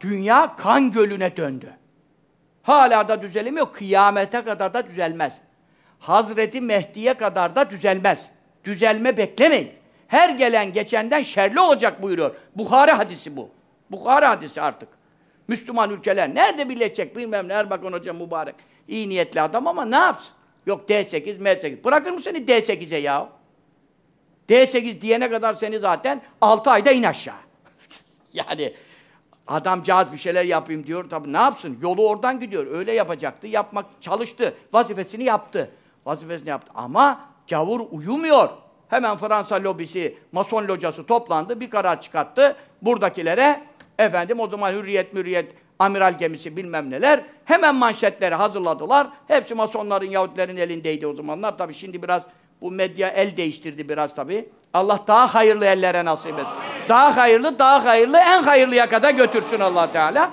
dünya kan gölüne döndü. Hala da düzelemiyor. Kıyamete kadar da düzelmez. Hazreti Mehdi'ye kadar da düzelmez. Düzelme beklemeyin. Her gelen geçenden şerli olacak buyuruyor. Bukhari hadisi bu. Bukhari hadisi artık. Müslüman ülkeler nerede birleşecek bilmem ne Erbakan Hoca mübarek. İyi niyetli adam ama ne yapsın? Yok D8, M8. Bırakır mı seni D8'e ya? D8 diyene kadar seni zaten 6 ayda in aşağı. yani adamcağız bir şeyler yapayım diyor. Tabii ne yapsın? Yolu oradan gidiyor. Öyle yapacaktı. Yapmak çalıştı. Vazifesini yaptı. Vazifesini yaptı. Ama gavur uyumuyor. Hemen Fransa lobisi, Mason locası toplandı. Bir karar çıkarttı. Buradakilere efendim o zaman hürriyet mürriyet amiral gemisi bilmem neler. Hemen manşetleri hazırladılar. Hepsi Masonların, Yahudilerin elindeydi o zamanlar. Tabii şimdi biraz bu medya el değiştirdi biraz tabii. Allah daha hayırlı ellere nasip etsin. Daha hayırlı, daha hayırlı, en hayırlıya kadar götürsün allah Teala.